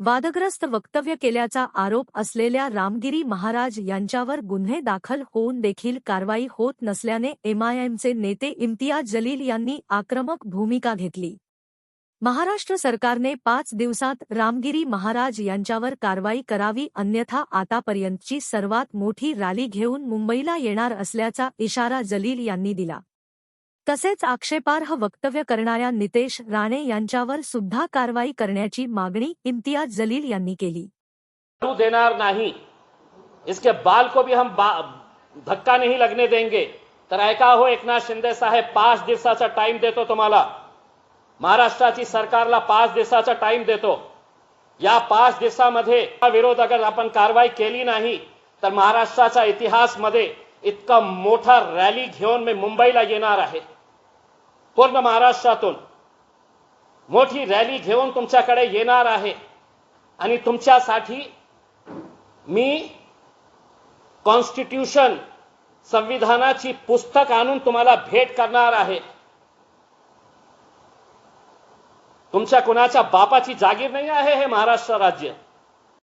वादग्रस्त वक्तव्य केल्याचा आरोप असलेल्या रामगिरी महाराज यांच्यावर गुन्हे दाखल होऊन देखील कारवाई होत नसल्याने एमआयएमचे नेते इम्तियाज जलील यांनी आक्रमक भूमिका घेतली. महाराष्ट्र सरकारने पाच दिवसात रामगिरी महाराज यांच्यावर कारवाई करावी अन्यथा आतापर्यंतची सर्वात मोठी रॅली घेऊन मुंबईला येणार असल्याचा इशारा जलील यांनी दिला. तसेच आक्षेपार्ह वक्तव्य करणाऱ्या नितेश राणे यांच्यावर सुद्धा कारवाई करण्याची मागणी इम्तियाज जलील यांनी केली. दारू देणार नाही. इसके बाल को भी हम बा- धक्का नहीं लगने देंगे. तर ऐका हो एकनाथ शिंदे साहेब पाच दिवसाचा टाइम देतो तुम्हाला. महाराष्ट्राची सरकारला पाच दिवसाचा टाइम देतो. या पाच दिवसामध्ये विरोध अगर आपण कारवाई केली नाही तर महाराष्ट्राच्या इतिहासमध्ये इतका मोठा रॅली घेऊन मी मुंबईला येणार आहे. पूर्ण महाराष्ट्रातून मोठी रॅली घेऊन तुमच्याकडे येणार आहे. आणि तुमच्यासाठी मी कॉन्स्टिट्यूशन संविधानाची पुस्तक आणून तुम्हाला भेट करणार आहे. तुमच्या कुणाच्या बापाची जागीर नाही आहे हे महाराष्ट्र राज्य.